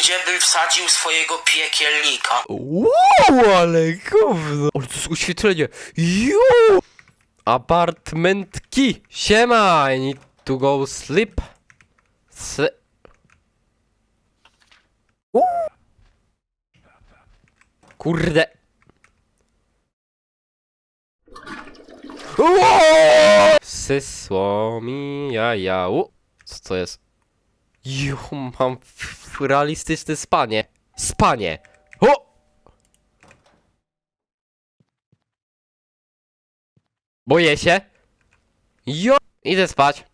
gdzie bym wsadził swojego piekielnika. Wow, ale gówno. Ale to jest oświetlenie. Jo! Apartmentki. Siema, I need to go sleep. Sle Uuu. Kurde. Uuu! Sysło mi jaja. U. Co to jest? Jo, mam realistyczne spanie. Spanie. O! Boję się. Jo! Idę spać.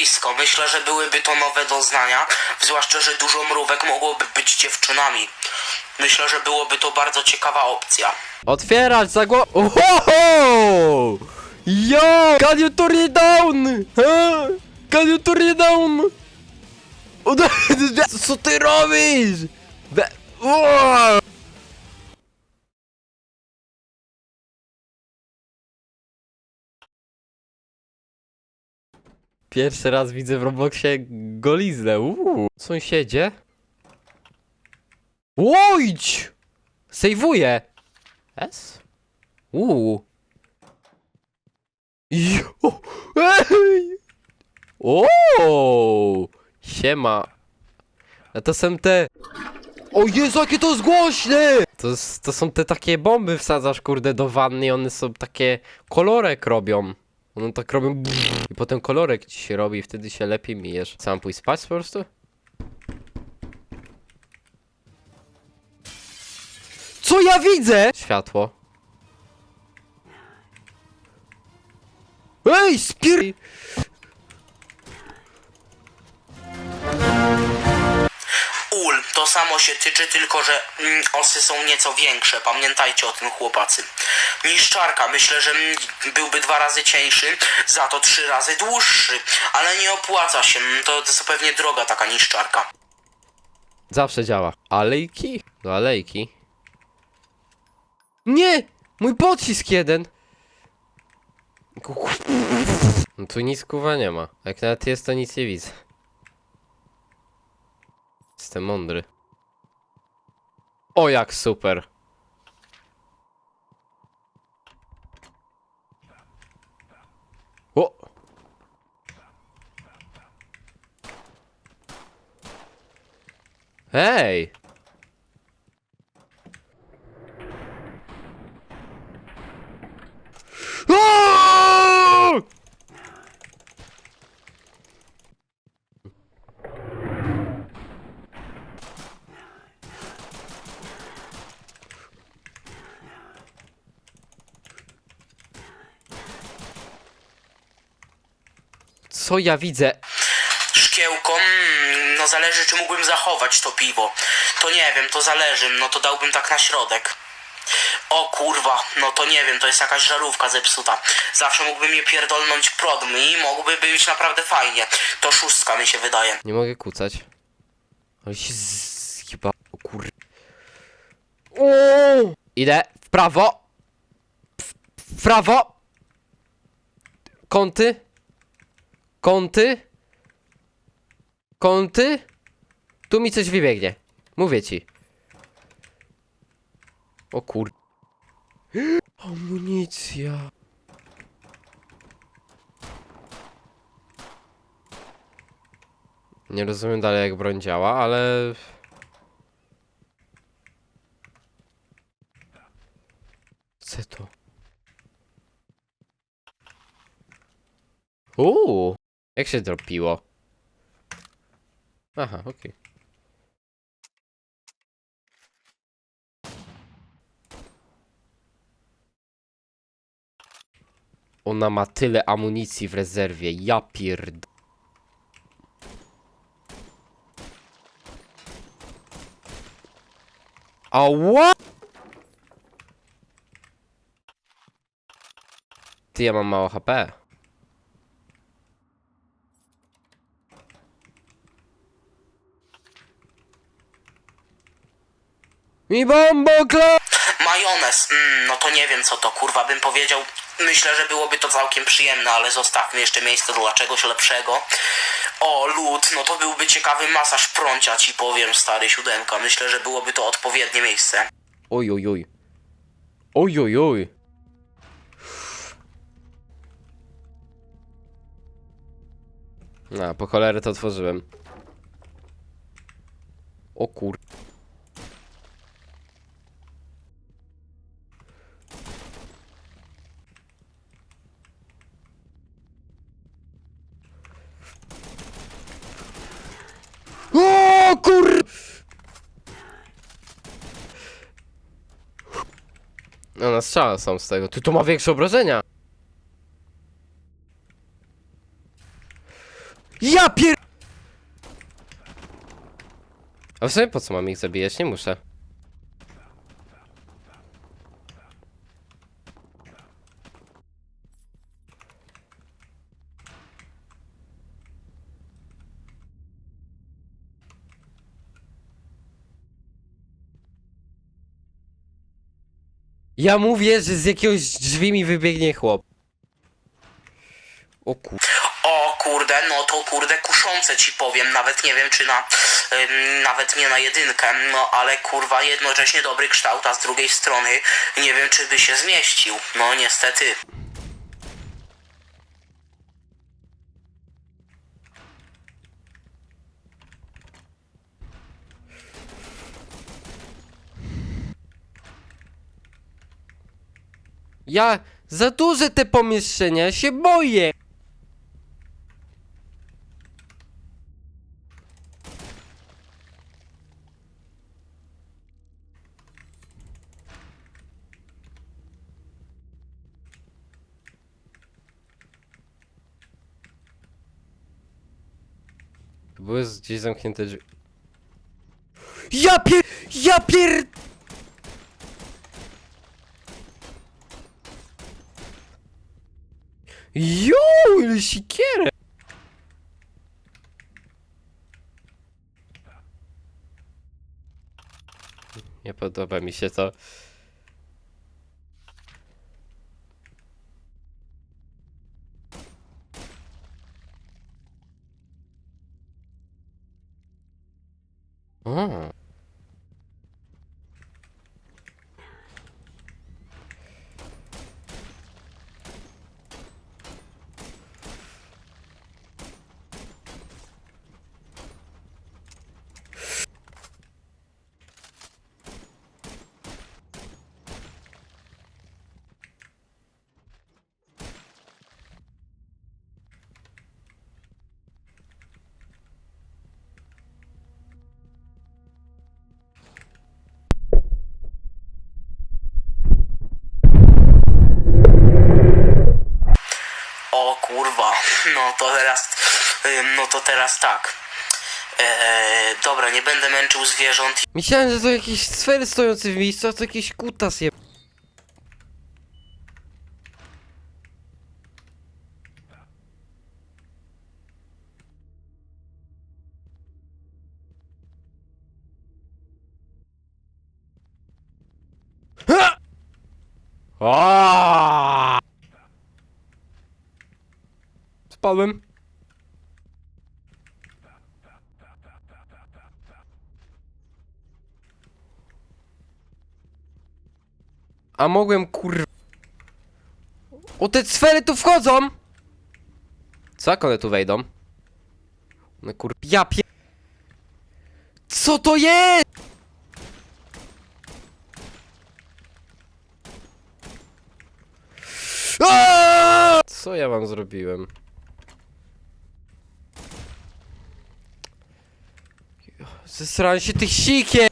Mrowisko. Myślę, że byłyby to nowe doznania, zwłaszcza, że dużo mrówek mogłoby być dziewczynami. Myślę, że byłoby to bardzo ciekawa opcja. Otwierać za gło... Ohoho! Yo! Can you turn it down? Huh? Can you turn it down? Co ty robisz? Wow! Pierwszy raz widzę w Robloxie goliznę. Uuu. Sąsiedzie? Łojdź! Sejwuję! S? Uuu. Jo! Ej! O! Siema. A to są te... O Jezu, jakie to jest głośne! To, to są te takie bomby wsadzasz, kurde, do wanny i one są takie... Kolorek robią. One tak robią... I potem kolorek ci się robi i wtedy się lepiej mijesz. Sam pójść spać po prostu? Co ja widzę? Światło. Ej, spier... to samo się tyczy, tylko że mm, osy są nieco większe. Pamiętajcie o tym, chłopacy. Niszczarka, myślę, że mm, byłby dwa razy cieńszy, za to trzy razy dłuższy. Ale nie opłaca się, mm, to, to jest pewnie droga taka niszczarka. Zawsze działa. Alejki? Do alejki. Nie! Mój pocisk jeden! No tu nic kuwa nie ma. Jak nawet jest, to nic nie widzę. Jestem mądry. O jak super! O! Hej! Co ja widzę? Szkiełko, mm, no zależy czy mógłbym zachować to piwo. To nie wiem, to zależy, no to dałbym tak na środek. O kurwa, no to nie wiem, to jest jakaś żarówka zepsuta. Zawsze mógłbym je pierdolnąć prodm i mógłby być naprawdę fajnie. To szóstka mi się wydaje. Nie mogę kucać. Ale się zjeba... O kur... O! Idę w prawo. W, w prawo. Kąty. Kąty. Kąty. Tu mi coś wybiegnie. Mówię ci. O kur... Amunicja. Nie rozumiem dalej jak broń działa, ale... Chcę to. Uuu! Jak się dropiło? Aha, okej. Ona ma tyle amunicji w rezerwie, ja pierd... Ała! Ty, ja mam mało HP. Mi bombo kla... Majonez, mm, no to nie wiem co to kurwa bym powiedział. Myślę, że byłoby to całkiem przyjemne, ale zostawmy jeszcze miejsce dla czegoś lepszego. O, lód, no to byłby ciekawy masaż prącia, ci powiem, stary siódemka. Myślę, że byłoby to odpowiednie miejsce. Oj, oj, oj. Oj, oj, oj. A, po cholerę to otworzyłem. O kur... O kur... No na strzała są z tego. Ty to ma większe obrażenia. Ja pier... A w sumie po co mam ich zabijać? Nie muszę. Ja mówię, że z jakiegoś drzwi mi wybiegnie chłop. O kur... O kurde, no to kurde kuszące ci powiem, nawet nie wiem czy na, nawet nie na jedynkę, no ale kurwa jednocześnie dobry kształt, a z drugiej strony nie wiem czy by się zmieścił, no niestety. Ja za duże te pomieszczenia się boję. Były gdzieś zamknięte drzwi. Ja pier... Ja pier... Jo, ile sikierę! Nie podoba mi się to. O. O kurwa, no to teraz, ym, no to teraz tak. Eee, dobra, nie będę męczył zwierząt Myślałem, że to jakieś sfery stojące w miejscu, a to jakiś kutas je... Ha! A mogłem kur... O te sfery tu wchodzą! Co jak one tu wejdą? No kur... Ja pie... Co to jest? Co ja wam zrobiłem? Zesrałem się tych sikie!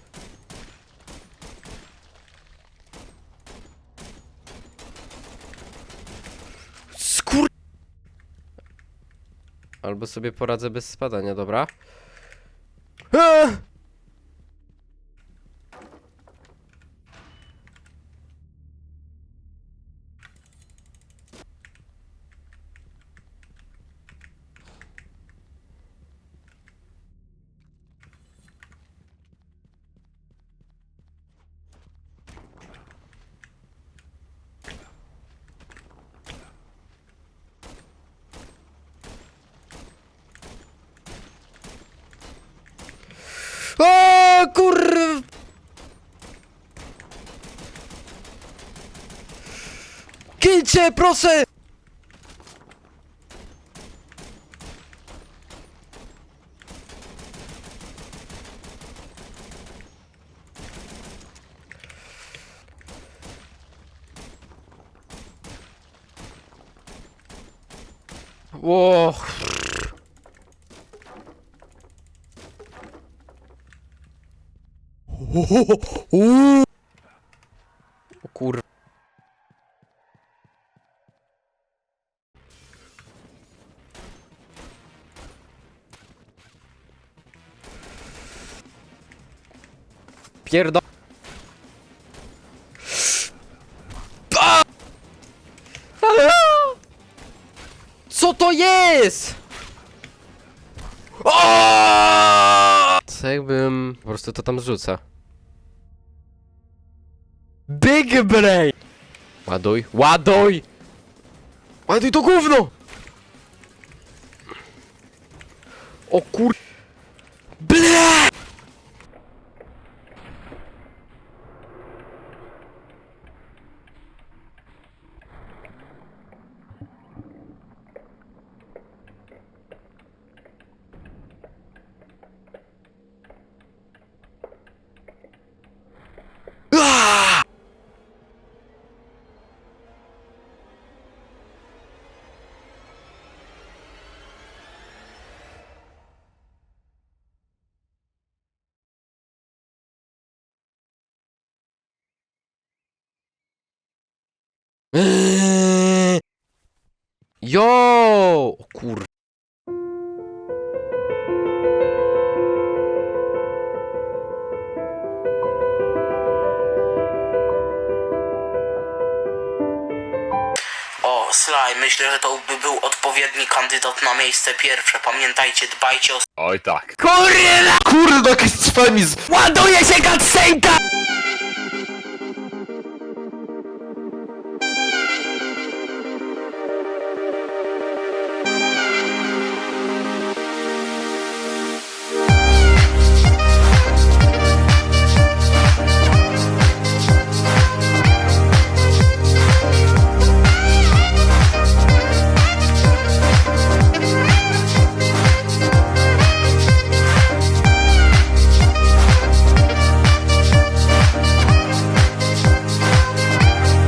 Skur... Albo sobie poradzę bez spadania, dobra? Eee! Kur... Kilcie, proszę! Ło. O kur... Pierdo... Co to jest? O! Jakbym po prostu to tam zrzucę? Big brain! Ładuj, ładuj! Ładuj to gówno! O kur... Ble! Ah! Eee. Jo! O kur... O, Sly, myślę, że to by był odpowiedni kandydat na miejsce pierwsze. Pamiętajcie, dbajcie o Oj tak. Kurwa! Kurde, jaki cwemizm! Ładuje się cutscenka!